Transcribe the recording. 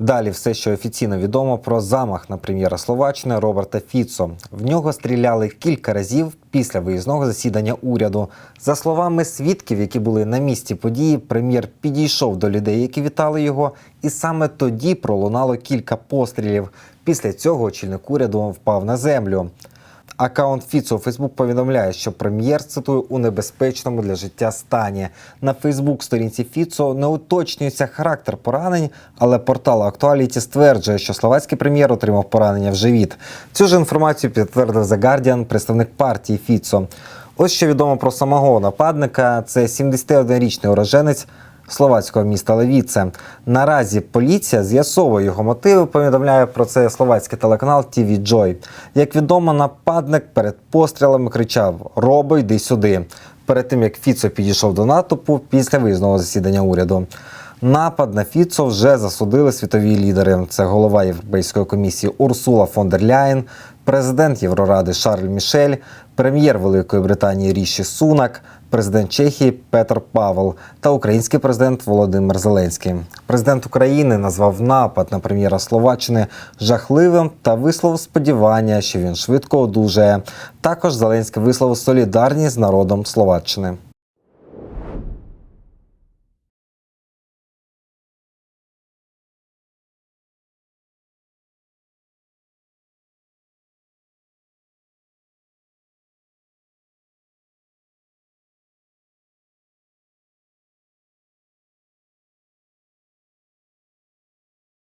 Далі все, що офіційно відомо про замах на прем'єра Словаччини Роберта Фіцо. В нього стріляли кілька разів після виїзного засідання уряду. За словами свідків, які були на місці події, прем'єр підійшов до людей, які вітали його, і саме тоді пролунало кілька пострілів. Після цього очільник уряду впав на землю. Акаунт Фіцо у Фейсбук повідомляє, що прем'єр цитую у небезпечному для життя стані. На Фейсбук сторінці Фіцо не уточнюється характер поранень, але портал Актуаліті стверджує, що словацький прем'єр отримав поранення в живіт. Цю ж інформацію підтвердив The Guardian, представник партії Фіцо. Ось що відомо про самого нападника: це 71-річний уроженець словацького міста Левіце. Наразі поліція з'ясовує його мотиви. Повідомляє про це словацький телеканал TV Joy. Як відомо, нападник перед пострілами кричав: Робо, йди сюди. Перед тим як Фіцо підійшов до натовпу після виїзного засідання уряду. Напад на Фіцо вже засудили світові лідери. Це голова Європейської комісії Урсула фон дер Ляєн, президент Євроради Шарль Мішель, прем'єр Великої Британії Ріші Сунак, президент Чехії Петр Павел та український президент Володимир Зеленський. Президент України назвав напад на прем'єра Словаччини жахливим та висловив сподівання, що він швидко одужає. Також Зеленський висловив солідарність з народом Словаччини.